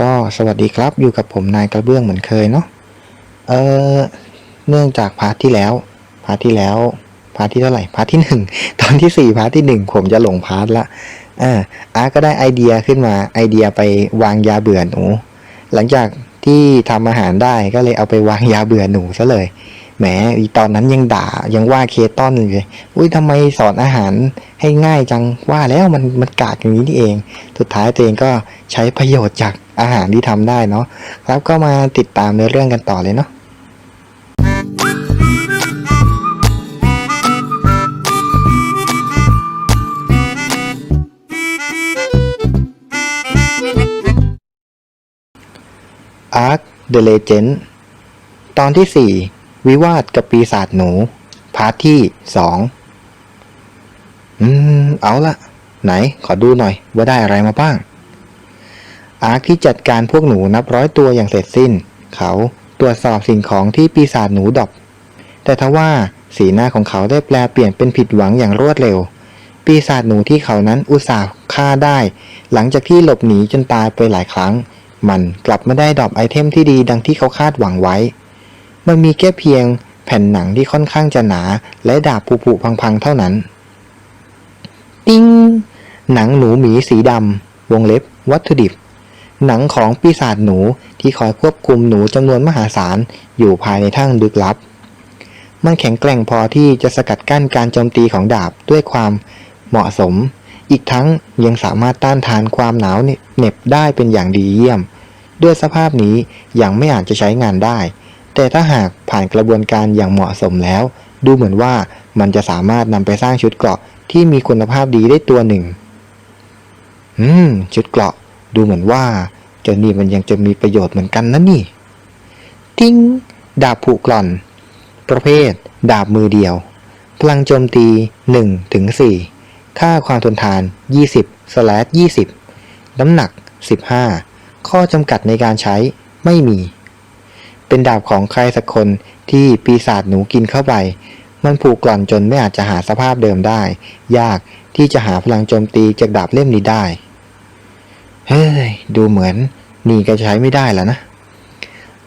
ก็สวัสดีครับอยู่กับผมนายกระเบื้องเหมือนเคยเนาะเออเนื่องจากพาร์ทที่แล้ว พาร์ทที่แล้ว พาร์ทที่เท่าไหร่พาร์ทที่หนึ่งตอนที่สี่พาร์ทที่หนึ่งผมจะหลงพาร์ทละเอออาร์ก็ได้ไอเดียขึ้นมาไอเดียไปวางยาเบื่อหนู หลังจากที่ทำอาหารได้ก็เลยเอาไปวางยาเบื่อหนูซะเลย แหมตอนนั้นยังด่ายังว่าเคตอนอยู่เลยอุ้ยทำไมสอนอาหารให้ง่ายจังว่าแล้วมันมันกากอย่างนี้นี่เอง สุดท้ายตัวเองก็ใช้ประโยชน์จากอาหารที่ทำได้เนาะครับก็มาติดตามในอเรื่องกันต่อเลยเนาะอาร์คเดอะเลเจนตอนที่ 4 วิวาทกับปีศาจหนู พาร์ทที่2อืม เอาละไหน ขอดูหน่อย ว่าได้อะไรมาบ้าง อาร์คที่จัดการพวกหนูนับร้อยตัวอย่างเสร็จสิ้น เขาตรวจสอบสิ่งของที่ปีศาจหนูดอปแต่ทว่าสีหน้าของเขาได้แปลเปลี่ยนเป็นผิดหวังอย่างรวดเร็ว ปีศาจหนูที่เขานั้นอุตส่าห์ฆ่าได้ หลังจากที่หลบหนีจนตายไปหลายครั้ง มันกลับไม่ได้ดอปไอเทมที่ดีดังที่เขาคาดหวังไว้ มันมีแค่เพียงแผ่นหนังที่ค่อนข้างจะหนา และดาบผุๆพังๆ เท่านั้น ติ้ง หนังหนูหมีสีดำวงเล็บ วัตถุดิบ หนังของปีศาจหนูที่คอยควบคุมหนูจำนวนมหาศาลอยู่ภายในถ้ำลึกลับ มันแข็งแกร่งพอที่จะสกัดกั้นการโจมตีของดาบด้วยความเหมาะสม อีกทั้งยังสามารถต้านทานความหนาวเหน็บได้เป็นอย่างดีเยี่ยม ด้วยสภาพนี้ยังไม่อาจจะใช้งานได้ แต่ถ้าหากผ่านกระบวนการอย่างเหมาะสมแล้ว ดูเหมือนว่ามันจะสามารถนำไปสร้างชุดเกราะที่มีคุณภาพดีได้ตัวหนึ่ง อืม ชุดเกราะ ดูเหมือนว่าเจ้านี่มันยังจะมีประโยชน์เหมือนกันนะนี่ทิ้ง ดาบผูกกร่อน ประเภท ดาบมือเดียว พลังโจมตี1ถึง4ค่าความทนทาน 20สล20 น้ำหนัก 15 ข้อจำกัดในการใช้ไม่มี เป็นดาบของใครสักคนที่ปีศาจหนูกินเข้าไป มันผูกกร่อนจนไม่อาจจะหาสภาพเดิมได้ ยากที่จะหาพลังโจมตีจากดาบเล่มนี้ได้ เฮ้ย ดูเหมือนนี่ก็ใช้ไม่ได้แล้วนะ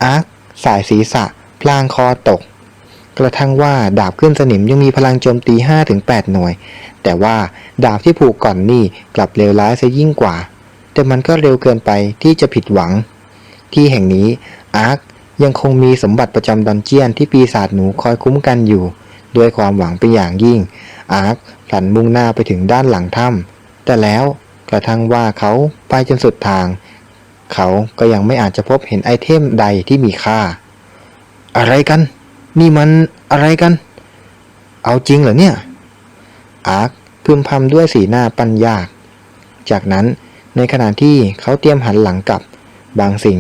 อาร์คสายศีรษะ พลางคอตก กระทั่งว่าดาบขึ้นสนิมยังมีพลังโจมตี 5-8 หน่วย แต่ว่าดาบที่ผูกก่อนนี่กลับเลวร้ายซะยิ่งกว่า แต่มันก็เร็วเกินไปที่จะผิดหวัง ที่แห่งนี้อาร์ค ยังคงมีสมบัติประจำดันเจียนที่ปีศาจหนูคอยคุ้มกันอยู่ ด้วยความหวังเป็นอย่างยิ่ง อาร์คพลันมุ่งหน้าไปถึงด้านหลังถ้ำแต่แล้วกระทั่งว่าเขาไปจนสุดทาง เขาก็ยังไม่อาจจะพบเห็นไอเทมใดที่มีค่า อะไรกัน นี่มันอะไรกัน เอาจริงเหรอเนี่ย อาร์คพึมพำด้วยสีหน้าปัญญาก จากนั้นในขณะที่เขาเตรียมหันหลังกลับ บางสิ่ง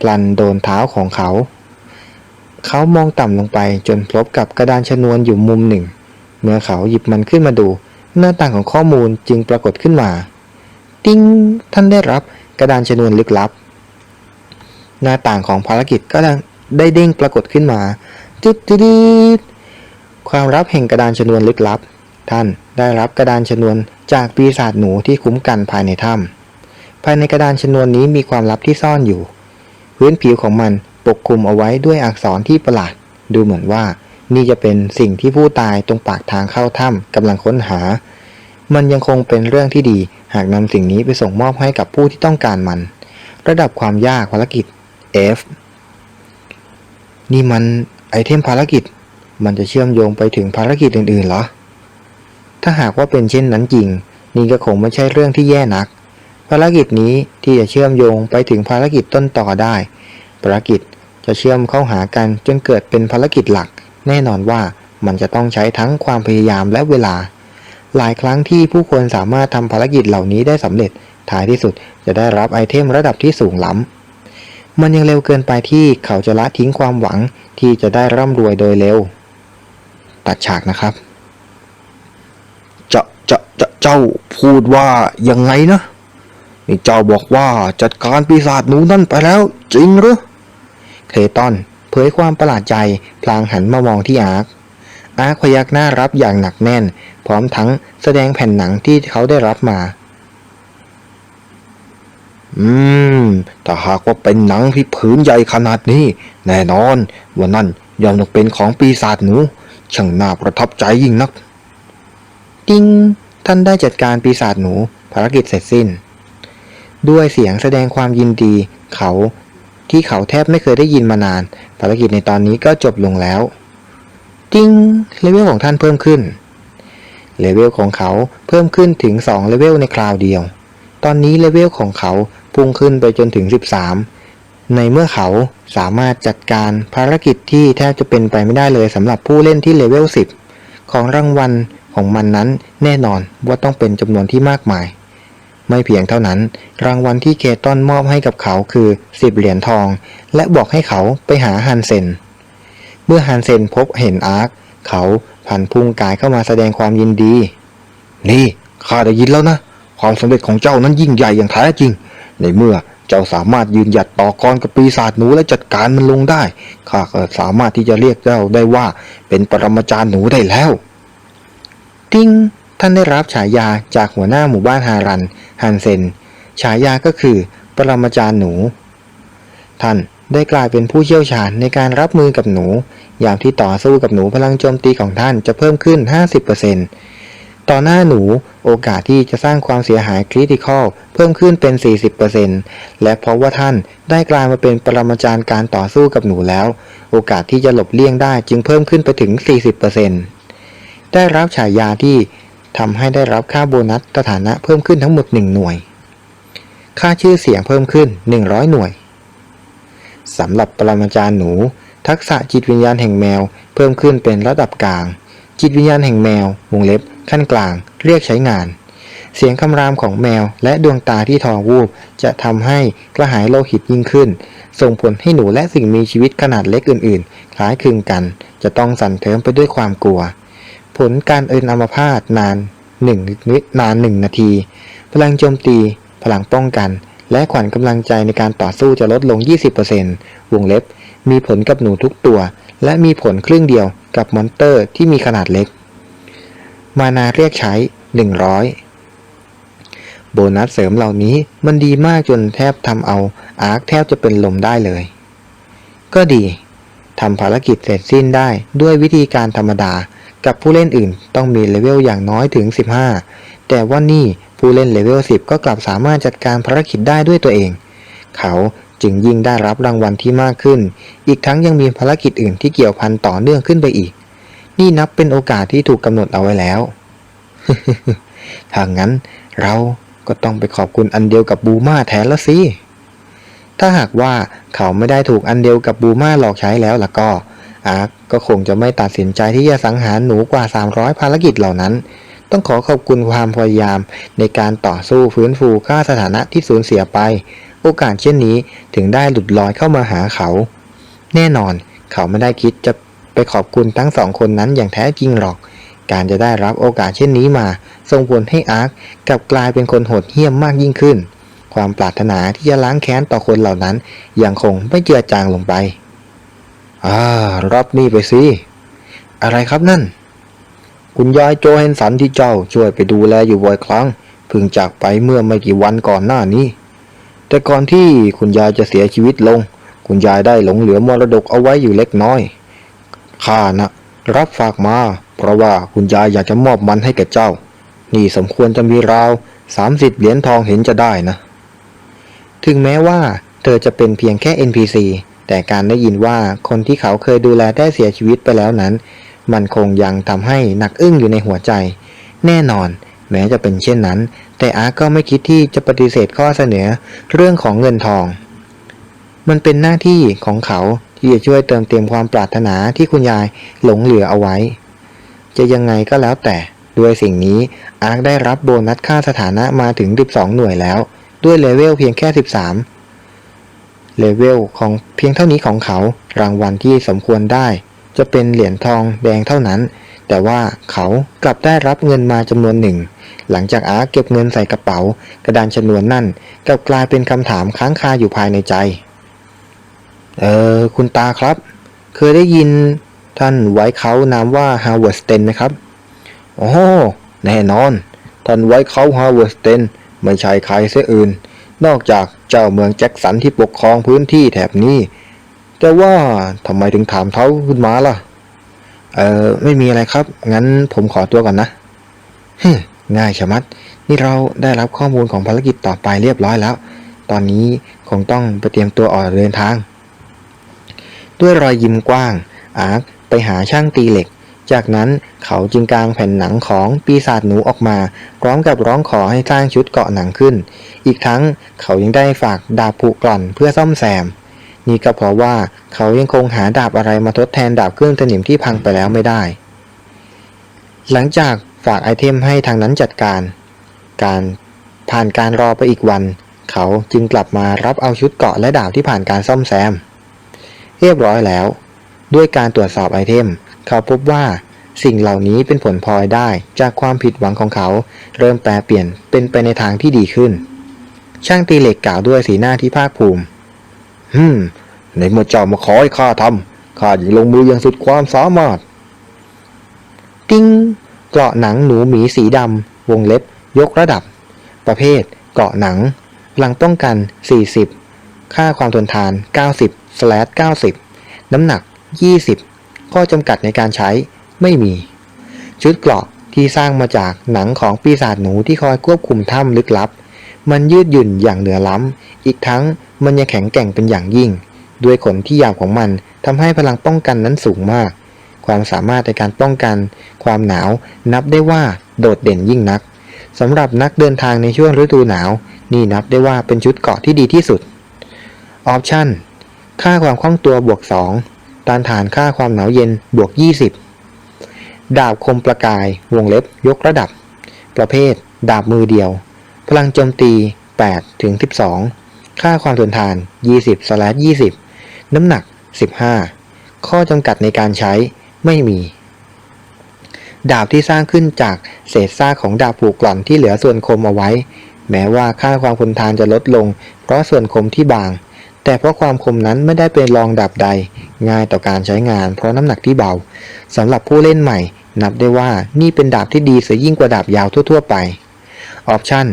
พลันโดนเท้าของเขา เขามองต่ำลงไปจนพบกับกระดานชนวนอยู่มุมหนึ่ง เมื่อเขาหยิบมันขึ้นมาดู หน้าต่างของข้อมูลจึงปรากฏขึ้นมา ติ้งท่านได้รับกระดานชนวนลึกลับ หน้าต่างของภารกิจก็ได้เด้งปรากฏขึ้นมาจุดจุดความลับแห่งกระดานชนวนลึกลับ ท่านได้รับกระดานชนวนจากปีศาจหนูที่คุ้มกันภายในถ้ำภายในกระดานชนวนนี้มีความลับที่ซ่อนอยู่ พื้นผิวของมันปกคลุมเอาไว้ด้วยอักษรที่ประหลาด ดูเหมือนว่า นี่จะเป็นสิ่งที่ผู้ตายตรงปากทางเข้าถ้ำกำลังค้นหา มันยังคงเป็นเรื่องที่ดี หากนำสิ่งนี้ไปส่งมอบให้กับผู้ที่ต้องการมัน ระดับความยากภารกิจ F นี่มันไอเทมภารกิจ มันจะเชื่อมโยงไปถึงภารกิจอื่นๆเหรอ ถ้าหากว่าเป็นเช่นนั้นจริง นี่ก็คงไม่ใช่เรื่องที่แย่นัก ภารกิจนี้ที่จะเชื่อมโยงไปถึงภารกิจต้นต่อได้ ภารกิจจะเชื่อมเข้าหากันจนเกิดเป็นภารกิจหลัก แน่นอนว่ามันจะต้องใช้ทั้งความพยายามและเวลา หลายครั้งที่ผู้คนสามารถทำภารกิจเหล่านี้ได้สำเร็จท้ายที่สุดจะได้รับไอเทมระดับที่สูงล้ำ มันยังเร็วเกินไปที่เขาจะละทิ้งความหวังที่จะได้ร่ำรวยโดยเร็ว ตัดฉากนะครับจะจะจะเจ้าพูดว่ายังไงนะ นี่เจ้าบอกว่าจัดการปีศาจหนูนั่นไปแล้ว จริงหรือ เคตันเผยความประหลาดใจพลางหันมามองที่อาร์คอาร์คพยักหน้ารับอย่างหนักแน่น พร้อมทั้งแสดงแผ่นหนังที่เขาได้รับมา อืมถ้าหากว่าเป็นหนังที่ผืนใหญ่ขนาดนี้ แน่นอนว่านั่นย่อมต้องเป็นของปีศาจหนูช่างน่าประทับใจยิ่งนัก ติงท่านได้จัดการปีศาจหนูภารกิจเสร็จสิ้น ด้วยเสียงแสดงความยินดี เขาที่เขาแทบไม่เคยได้ยินมานาน ภารกิจในตอนนี้ก็จบลงแล้วติ้งเลเวลของท่านเพิ่มขึ้นเลเวลของเขาเพิ่มขึ้นถึง2เลเวลในคราวเดียว ตอนนี้เลเวลของเขาพุ่งขึ้นไปจนถึง 13 ในเมื่อเขาสามารถจัดการภารกิจที่แทบจะเป็นไปไม่ได้เลยสำหรับผู้เล่นที่เลเวล 10 ของรางวัลของมันนั้นแน่นอนว่าต้องเป็นจำนวนที่มากมาย ไม่เพียงเท่านั้น รางวัลที่เคตอนมอบให้กับเขาคือ 10 เหรียญทอง และบอกให้เขาไปหาฮันเซน เมื่อฮันเซนพบเห็นอาร์ค เขาพันพุงกายเข้ามาแสดงความยินดี นี่ข้าได้ยินแล้วนะ ความสำเร็จของเจ้านั้นยิ่งใหญ่อย่างแท้จริง ในเมื่อเจ้าสามารถยืนหยัดต่อกรกับปีศาจหนูและจัดการมันลงได้ ข้าก็สามารถที่จะเรียกเจ้าได้ว่าเป็นปรมาจารย์หนูได้แล้ว ติ้ง ท่านได้รับฉายาจากหัวหน้าหมู่บ้านฮารัน ฮันเซน ฉายาก็คือ ปรมาจารย์หนู ท่านได้กลายเป็นผู้เชี่ยวชาญในการรับมือกับหนูอย่างที่ต่อสู้กับหนูพลังโจมตีของท่านจะเพิ่มขึ้น 50%ต่อหน้าหนูโอกาสที่จะสร้างความเสียหายคริติคอลเพิ่มขึ้นเป็น 40%และเพราะว่าท่านได้กลายมาเป็นปรมาจารย์การต่อสู้กับหนูแล้ว โอกาสที่จะหลบเลี่ยงได้จึงเพิ่มขึ้นไปถึง 40%ได้รับฉายาที่ ทำให้ได้รับค่าโบนัสสถานะเพิ่มขึ้นทั้งหมด 1 หน่วย ค่าชื่อเสียงเพิ่มขึ้น 100 หน่วยสำหรับปรมาจารย์หนู ทักษะจิตวิญญาณแห่งแมว เพิ่มขึ้นเป็นระดับกลาง จิตวิญญาณแห่งแมววงเล็บ ขั้นกลาง เรียกใช้งาน เสียงคำรามของแมวและดวงตาที่ทองวูบจะทำให้กระหายโลหิตยิ่งขึ้น ส่งผลให้หนูและสิ่งมีชีวิตขนาดเล็กอื่นๆ คล้ายคลึงกัน จะต้องสั่นเทิมไปด้วยความกลัว ผลการเอินอัมพาตนานหนึ่งนินานหนึ่งนาที พลังโจมตี พลังป้องกัน และขวัญกำลังใจในการต่อสู้จะลดลง 20%วงเล็บ มีผลกับหนูทุกตัว และมีผลครึ่งเดียวกับมอนเตอร์ที่มีขนาดเล็ก มานาเรียกใช้ 100 โบนัสเสริมเหล่านี้มันดีมากจนแทบทำเอาอาร์คแทบจะเป็นลมได้เลย ก็ดีทำภารกิจเสร็จสิ้นได้ด้วยวิธีการธรรมดา กับผู้เล่นอื่นต้องมีเลเวลอย่างน้อยถึง 15 แต่ว่านี่ผู้เล่นเลเวล 10 ก็กลับสามารถจัดการภารกิจได้ด้วยตัวเอง เขาจึงยิ่งได้รับรางวัลที่มากขึ้น อีกทั้งยังมีภารกิจอื่นที่เกี่ยวพันต่อเนื่องขึ้นไปอีก นี่นับเป็นโอกาสที่ถูกกำหนดเอาไว้แล้ว ถ้างั้นเราก็ต้องไปขอบคุณอันเดียวกับบูมาแทนละสิ ถ้าหากว่าเขาไม่ได้ถูกอันเดียวกับบูมาหลอกใช้แล้วล่ะก็ อาร์คก็คงจะไม่ตัดสินใจที่จะสังหารหนูกว่า 300 ภารกิจเหล่านั้น ต้องขอขอบคุณความพยายามในการต่อสู้ฟื้นฟูค่าสถานะที่สูญเสียไป โอกาสเช่นนี้ถึงได้หลุดลอยเข้ามาหาเขา แน่นอนเขาไม่ได้คิดจะไปขอบคุณทั้งสองคนนั้นอย่างแท้จริงหรอก การจะได้รับโอกาสเช่นนี้มาส่งผลให้อาร์คกลับกลายเป็นคนโหดเหี้ยมมากยิ่งขึ้น ความปรารถนาที่จะล้างแค้นต่อคนเหล่านั้นยังคงไม่เจือจางลงไป อ่า รับนี่ไปสิ อะไรครับนั่น คุณยายโจเฮนสันที่เจ้าช่วยไปดูแลอยู่บ่อยครั้งเพิ่งจากไปเมื่อไม่กี่วันก่อนหน้านี้ แต่ก่อนที่คุณยายจะเสียชีวิตลง คุณยายได้หลงเหลือมรดกเอาไว้อยู่เล็กน้อยข้านะรับฝากมา เพราะว่าคุณยายอยากจะมอบมันให้แก่เจ้า นี่สมควรจะมีราว30เหรียญทองเห็นจะได้นะ ถึงแม้ว่าเธอจะเป็นเพียงแค่ NPC แต่การได้ยินว่าคนที่เขาเคยดูแลได้เสียชีวิตไปแล้วนั้น มันคงยังทำให้หนักอึ้งอยู่ในหัวใจ แน่นอน แม้จะเป็นเช่นนั้น แต่อาร์ก็ไม่คิดที่จะปฏิเสธข้อเสนอเรื่องของเงินทอง มันเป็นหน้าที่ของเขาที่จะช่วยเติมเต็มความปรารถนาที่คุณยายหลงเหลือเอาไว้ จะยังไงก็แล้วแต่ด้วยสิ่งนี้อาร์คได้รับโบนัสค่าสถานะมาถึง 12 หน่วยแล้ว ด้วยเลเวลเพียงแค่ 13 เลเวลของเพียงเท่านี้ของเขา รางวัลที่สมควรได้ จะเป็นเหรียญทองแดงเท่านั้น แต่ว่าเขากลับได้รับเงินมาจำนวนหนึ่ง หลังจากอาร์เก็บเงินใส่กระเป๋า กระดานชนวนนั่นกลับกลายเป็นคำถามค้างคาอยู่ภายในใจ เออคุณตาครับ เคยได้ยินท่านไว้เขานามว่าฮาวเวิร์ดสเตนไหมครับโอ้แน่นอน ท่านไว้เขาฮาวเวิร์ดสเตนไม่ใช่ใครเสียอื่น นอกจากเจ้าเมืองแจ็คสันที่ปกครองพื้นที่แถบนี้ แต่ว่าทำไมถึงถามเขาขึ้นมาล่ะ เออไม่มีอะไรครับ งั้นผมขอตัวก่อนนะฮึง่ายชะมัด นี่เราได้รับข้อมูลของภารกิจต่อไปเรียบร้อยแล้ว ตอนนี้คงต้องไปเตรียมตัวออกเดินทาง ด้วยรอยยิ้มกว้าง อาร์คไปหาช่างตีเหล็ก จากนั้นเขาจึงกางแผ่นหนังของปีศาจหนูออกมา พร้อมกับร้องขอให้สร้างชุดเกาะหนังขึ้น อีกทั้งเขายังได้ฝากดาบผุกร่อนเพื่อซ่อมแซม นี่ก็เพราะว่าเขายังคงหาดาบอะไรมาทดแทนดาบเครื่องสนิมที่พังไปแล้วไม่ได้ หลังจากฝากไอเทมให้ทางนั้นจัดการ การผ่านการรอไปอีกวัน เขาจึงกลับมารับเอาชุดเกาะและดาบที่ผ่านการซ่อมแซม เรียบร้อยแล้ว ด้วยการตรวจสอบไอเทม เขาพบว่าสิ่งเหล่านี้เป็นผลพลอยได้จากความผิดหวังของเขา เริ่มแปลเปลี่ยนเป็นไปในทางที่ดีขึ้น ช่างตีเหล็กกล่าวด้วยสีหน้าที่ภาคภูมิฮึมในเมื่อเจ้ามาขอให้ข้าทำข้าจะลงมืออย่างสุดความสามารถติ้งเกราะหนังหนูหมีสีดำวงเล็บ ยกระดับ ประเภท เกราะหนังพลังป้องกัน 40 ค่าความทนทาน 90 90 น้ำหนัก 20 ข้อจำกัดในการใช้ไม่มี ชุดเกราะที่สร้างมาจากหนังของปีศาจหนูที่คอยควบคุมถ้ำลึกลับ มันยืดหยุ่นอย่างเหนือล้ำ อีกทั้งมันยังแข็งแกร่งเป็นอย่างยิ่ง ด้วยขนที่ยาวของมันทำให้พลังป้องกันนั้นสูงมาก ความสามารถในการป้องกัน ความหนาวนับได้ว่าโดดเด่นยิ่งนักสำหรับนักเดินทางในช่วงฤดูหนาว นี่นับได้ว่าเป็นชุดเกราะที่ดีที่สุด ออปชั่น ค่าความคล่องตัวบวก 2 ต้านทานค่าความหนาวเย็นบวก 20 ดาบคมประกายวงเล็บยกระดับ ประเภท ดาบมือเดียว พลังโจมตี8ถึง12 ค่าความทนทาน 20สล20 น้ำหนัก 15 ข้อจำกัดในการใช้ไม่มี ดาบที่สร้างขึ้นจากเศษซากของดาบผูกกร่อนที่เหลือส่วนคมเอาไว้ แม้ว่าค่าความทนทานจะลดลง เพราะส่วนคมที่บาง แต่เพราะความคมนั้นไม่ได้เป็นรองดาบใด ง่ายต่อการใช้งาน เพราะน้ำหนักที่เบาสำหรับผู้เล่นใหม่ นับได้ว่านี่เป็นดาบที่ดีเสียยิ่งกว่าดาบยาวทั่ว ๆ ไปออปชั่น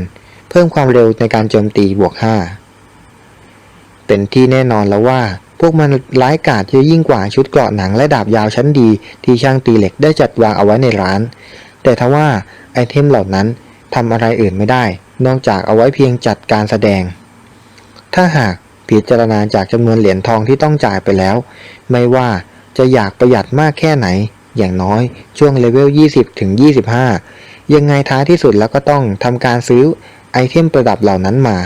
เพิ่มความเร็วในการโจมตีบวก 5 เป็นที่แน่นอนแล้วว่า พวกมันร้ายกาจเยอะยิ่งกว่าชุดเกราะหนังและดาบยาวชั้นดี ที่ช่างตีเหล็กได้จัดวางเอาไว้ในร้าน แต่ทว่าไอเทมเหล่านั้นทำอะไรอื่นไม่ได้ นอกจากเอาไว้เพียงจัดการแสดง ถ้าหาก พิจารณาจากจำนวนเหรียญทองที่ต้องจ่ายไปแล้ว ไม่ว่าจะอยากประหยัดมากแค่ไหน อย่างน้อยช่วงเลเวล 20 ถึง 25 ยังไงท้ายที่สุดแล้วก็ต้องทำการซื้อไอเทมประดับเหล่านั้นมา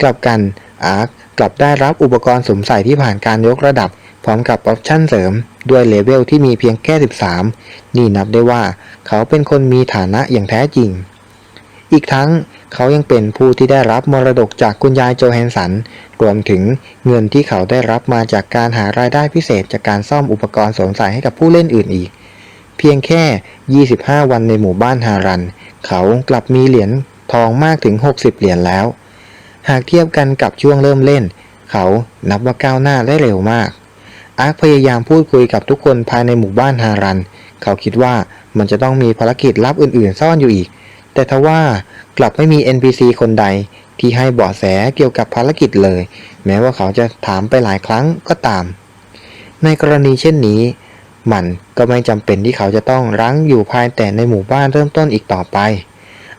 กลับกันอาร์คกลับได้รับอุปกรณ์สมใส่ที่ผ่านการยกระดับ พร้อมกับออปชั่นเสริม ด้วยเลเวลที่มีเพียงแค่ 13 นี่นับได้ว่า เขาเป็นคนมีฐานะอย่างแท้จริง อีกทั้งเขายังเป็นผู้ที่ได้รับมรดกจากคุณยายโจแฮนสัน รวมถึงเงินที่เขาได้รับมาจากการหารายได้พิเศษจากการซ่อมอุปกรณ์สวมใส่ให้กับผู้เล่นอื่นอีก เพียงแค่ 25 วันในหมู่บ้านฮารัน เขากลับมีเหรียญทองมากถึง 60 เหรียญแล้ว หากเทียบกันกับช่วงเริ่มเล่น เขานับว่าก้าวหน้าได้เร็วมาก อาร์คพยายามพูดคุยกับทุกคนภายในหมู่บ้านฮารัน เขาคิดว่ามันจะต้องมีภารกิจลับอื่นๆ ซ่อนอยู่อีก แต่ทว่ากลับไม่มี NPC คนใดที่ให้เบาะแสเกี่ยวกับภารกิจเลย แม้ว่าเขาจะถามไปหลายครั้งก็ตาม ในกรณีเช่นนี้ มันก็ไม่จำเป็นที่เขาจะต้องรั้งอยู่ภายแต่ในหมู่บ้านเริ่มต้นอีกต่อไป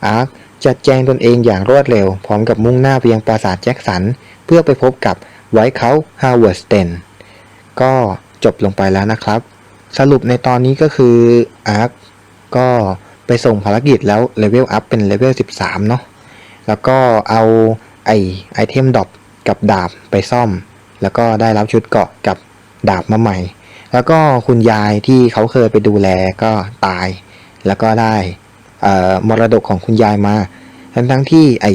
อาร์คจัดแจงตนเองอย่างรวดเร็ว พร้อมกับมุ่งหน้าไปยังปราสาทแจ็คสัน เพื่อไปพบกับไวท์เขาฮาวเวิร์สเตนก็จบลงไปแล้วนะครับ สรุปในตอนนี้ก็คืออาร์คก็ ไปส่งภารกิจแล้วเลเวลอัพเป็นเลเวล13 เนาะแล้วก็เอาไอไอเทมดรอปกับดาบไปซ่อม แล้วก็ได้รับชุดเกราะกับดาบมาใหม่ แล้วก็คุณยายที่เขาเคยไปดูแลก็ตาย แล้วก็ได้เอ่อมรดกของคุณยายมา ทั้งทั้งที่ไอ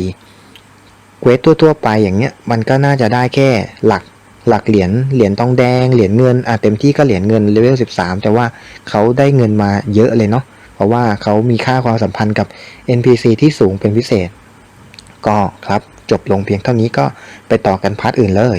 เควสทั่วๆไปอย่างเงี้ยมันก็น่าจะได้แค่หลักหลักเหรียญเหรียญทองแดงเหรียญเงินอะเต็มที่ก็เหรียญเงินเลเวล13 แต่ว่าเขาได้เงินมาเยอะเลยเนาะ เพราะว่าเขามีค่าความสัมพันธ์กับ NPC ที่สูงเป็นพิเศษ ก็ครับจบลงเพียงเท่านี้ก็ไปต่อกันพาร์ทอื่นเลย